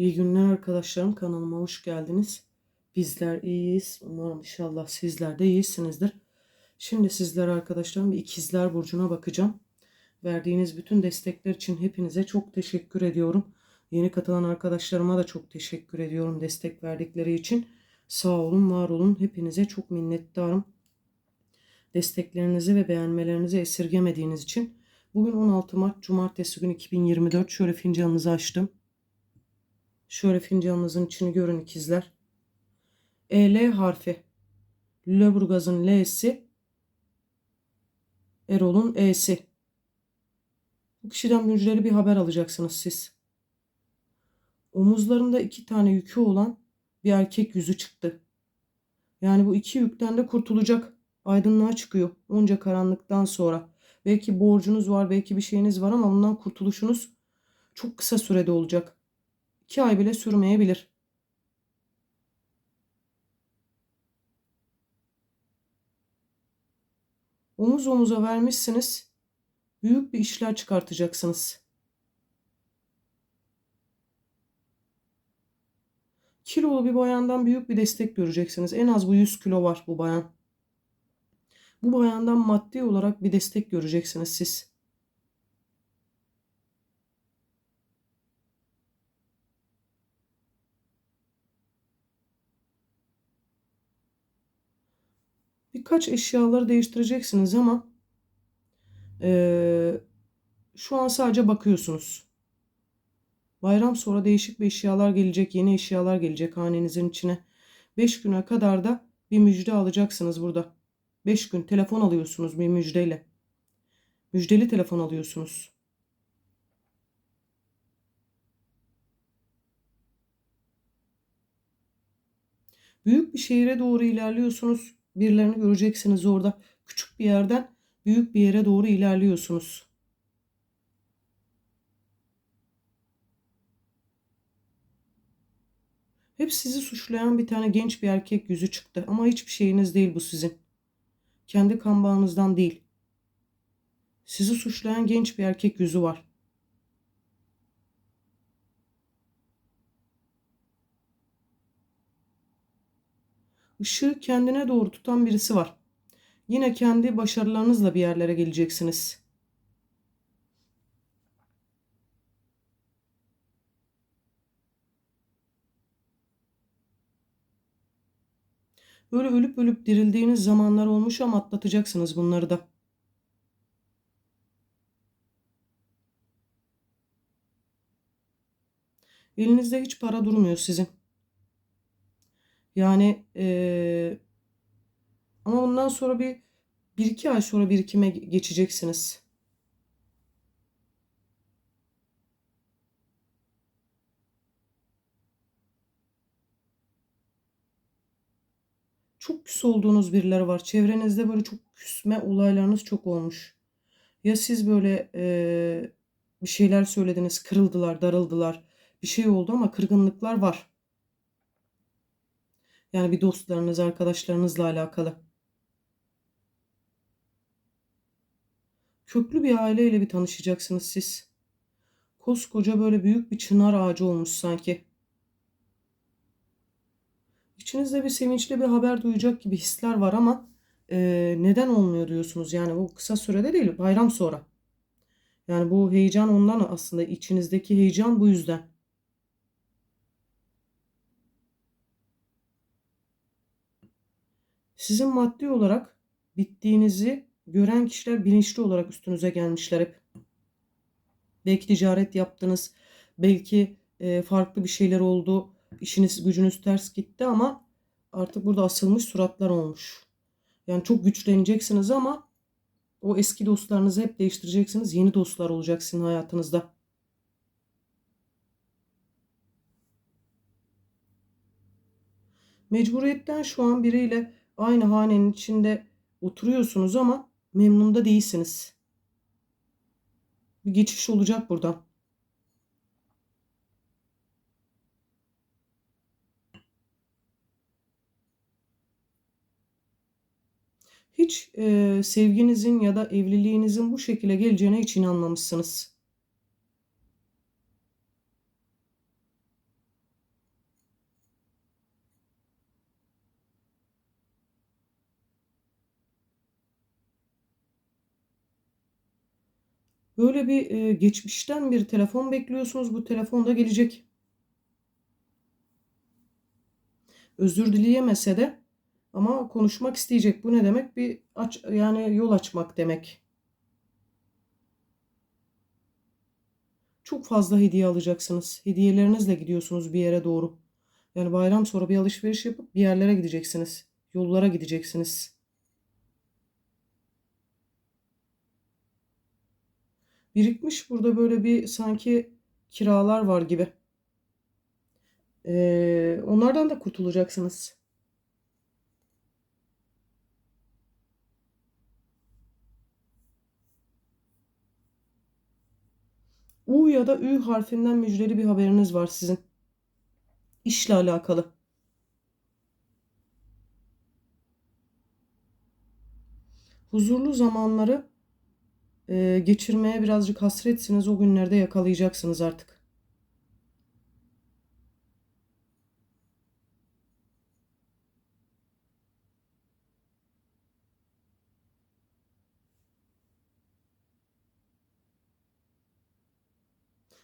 İyi günler arkadaşlarım. Kanalıma hoş geldiniz. Bizler iyiyiz. Umarım inşallah sizler de iyisinizdir. Şimdi sizlere arkadaşlarım ikizler burcuna bakacağım. Verdiğiniz bütün destekler için hepinize çok teşekkür ediyorum. Yeni katılan arkadaşlarıma da çok teşekkür ediyorum destek verdikleri için. Sağ olun, var olun. Hepinize çok minnettarım. Desteklerinizi ve beğenmelerinizi esirgemediğiniz için. Bugün 16 Mart Cumartesi günü 2024. Şöyle fincanınızı açtım. Şöyle fincanınızın içini görün ikizler. EL harfi. Lüleburgaz'ın L'si. Erol'un E'si. Bu kişiden müjdeli bir haber alacaksınız siz. Omuzlarında iki tane yükü olan bir erkek yüzü çıktı. Yani bu iki yükten de kurtulacak. Aydınlığa çıkıyor onca karanlıktan sonra. Belki borcunuz var, belki bir şeyiniz var ama bundan kurtuluşunuz çok kısa sürede olacak. 2 ay bile sürmeyebilir. Omuz omuza vermişsiniz. Büyük bir işler çıkartacaksınız. Kilolu bir bayandan büyük bir destek göreceksiniz. En az bu 100 kilo var bu bayan. Bu bayandan maddi olarak bir destek göreceksiniz siz. Birkaç eşyaları değiştireceksiniz ama eee, şu an sadece bakıyorsunuz. Bayram sonra değişik bir eşyalar gelecek, yeni eşyalar gelecek hanenizin içine. 5 güne kadar da bir müjde alacaksınız burada. 5 gün telefon alıyorsunuz bir müjdeyle. Müjdeli telefon alıyorsunuz. Büyük bir şehire doğru ilerliyorsunuz. Birilerini göreceksiniz orada. Küçük bir yerden büyük bir yere doğru ilerliyorsunuz. Hep sizi suçlayan bir tane genç bir erkek yüzü çıktı. Ama hiçbir şeyiniz değil bu sizin. Kendi kan bağınızdan değil. Sizi suçlayan genç bir erkek yüzü var. Işığı kendine doğru tutan birisi var. Yine kendi başarılarınızla bir yerlere geleceksiniz. Böyle ölüp ölüp dirildiğiniz zamanlar olmuş ama atlatacaksınız bunları da. Elinizde hiç para durmuyor sizin. Yani eee, ama bundan sonra bir, bir iki ay sonra birikime geçeceksiniz. Çok küs olduğunuz birileri var. Çevrenizde böyle çok küsme olaylarınız çok olmuş. Ya siz böyle eee, bir şeyler söylediniz, kırıldılar, darıldılar. Bir şey oldu ama kırgınlıklar var. Yani bir dostlarınız, arkadaşlarınızla alakalı. Köklü bir aileyle bir tanışacaksınız siz. Koskoca böyle büyük bir çınar ağacı olmuş sanki. İçinizde bir sevinçli bir haber duyacak gibi hisler var ama e, neden olmuyor diyorsunuz. Yani bu kısa sürede değil, bayram sonra. Yani bu heyecan ondan aslında içinizdeki heyecan bu yüzden. Sizin maddi olarak bittiğinizi gören kişiler bilinçli olarak üstünüze gelmişler hep. Belki ticaret yaptınız, belki e, farklı bir şeyler oldu, işiniz gücünüz ters gitti ama artık burada asılmış suratlar olmuş. Yani çok güçleneceksiniz ama o eski dostlarınızı hep değiştireceksiniz. Yeni dostlar olacak sizin hayatınızda. Mecburiyetten şu an biriyle aynı hanenin içinde oturuyorsunuz ama memnun da değilsiniz. Bir geçiş olacak buradan. Hiç e, sevginizin ya da evliliğinizin bu şekilde geleceğine hiç inanmamışsınız. Böyle bir e, geçmişten bir telefon bekliyorsunuz. Bu telefon da gelecek. Özür dileyemese de ama konuşmak isteyecek. Bu ne demek? Bir aç yani yol açmak demek. Çok fazla hediye alacaksınız. Hediyelerinizle gidiyorsunuz bir yere doğru. Yani bayram sonra bir alışveriş yapıp bir yerlere gideceksiniz. Yollara gideceksiniz. Birikmiş burada böyle bir sanki kiralar var gibi. Ee, onlardan da kurtulacaksınız. U ya da Ü harfinden müjdeli bir haberiniz var sizin. İşle alakalı. Huzurlu zamanları e, geçirmeye birazcık hasretsiniz. O günlerde yakalayacaksınız artık.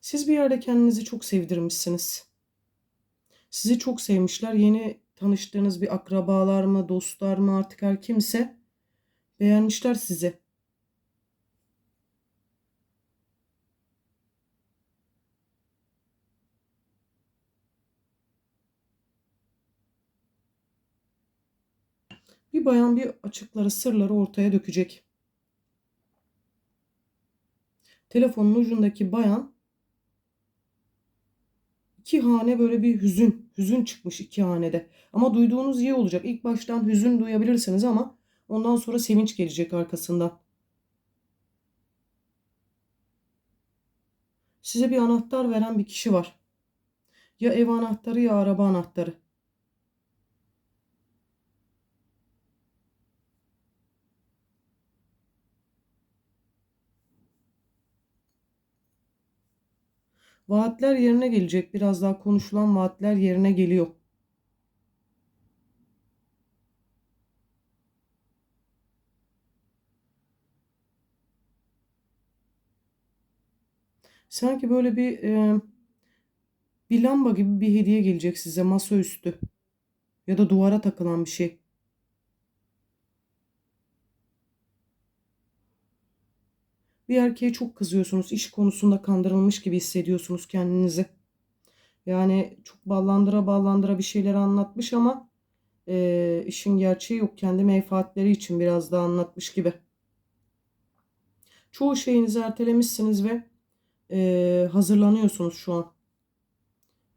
Siz bir yerde kendinizi çok sevdirmişsiniz. Sizi çok sevmişler. Yeni tanıştığınız bir akrabalar mı, dostlar mı artık her kimse beğenmişler sizi. Bir bayan bir açıkları, sırları ortaya dökecek. Telefonun ucundaki bayan iki hane böyle bir hüzün, hüzün çıkmış iki hanede. Ama duyduğunuz iyi olacak. İlk baştan hüzün duyabilirsiniz ama ondan sonra sevinç gelecek arkasından. Size bir anahtar veren bir kişi var. Ya ev anahtarı ya araba anahtarı. Vaatler yerine gelecek. Biraz daha konuşulan vaatler yerine geliyor. Sanki böyle bir e, bir lamba gibi bir hediye gelecek size masaüstü ya da duvara takılan bir şey. Bir erkeğe çok kızıyorsunuz. İş konusunda kandırılmış gibi hissediyorsunuz kendinizi. Yani çok ballandıra ballandıra bir şeyler anlatmış ama e, işin gerçeği yok. Kendi menfaatleri için biraz daha anlatmış gibi. Çoğu şeyinizi ertelemişsiniz ve e, hazırlanıyorsunuz şu an.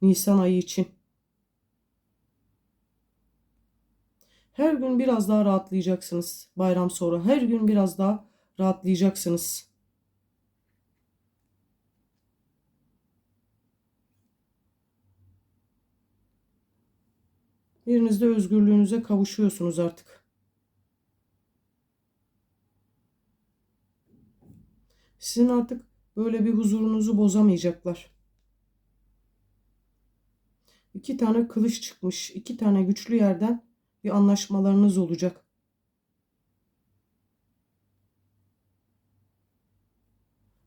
Nisan ayı için. Her gün biraz daha rahatlayacaksınız bayram sonra. Her gün biraz daha rahatlayacaksınız. Birinizde özgürlüğünüze kavuşuyorsunuz artık. Sizin artık böyle bir huzurunuzu bozamayacaklar. İki tane kılıç çıkmış. iki tane güçlü yerden bir anlaşmalarınız olacak.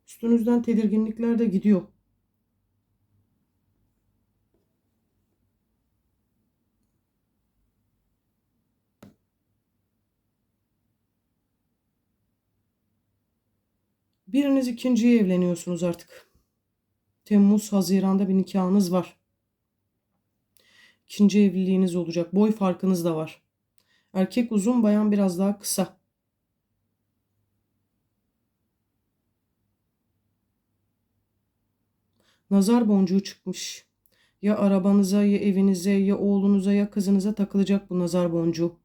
Üstünüzden tedirginlikler de gidiyor. Biriniz ikinciye evleniyorsunuz artık. Temmuz, Haziran'da bir nikahınız var. İkinci evliliğiniz olacak. Boy farkınız da var. Erkek uzun, bayan biraz daha kısa. Nazar boncuğu çıkmış. Ya arabanıza, ya evinize, ya oğlunuza, ya kızınıza takılacak bu nazar boncuğu.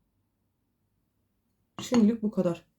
Şimdilik bu kadar.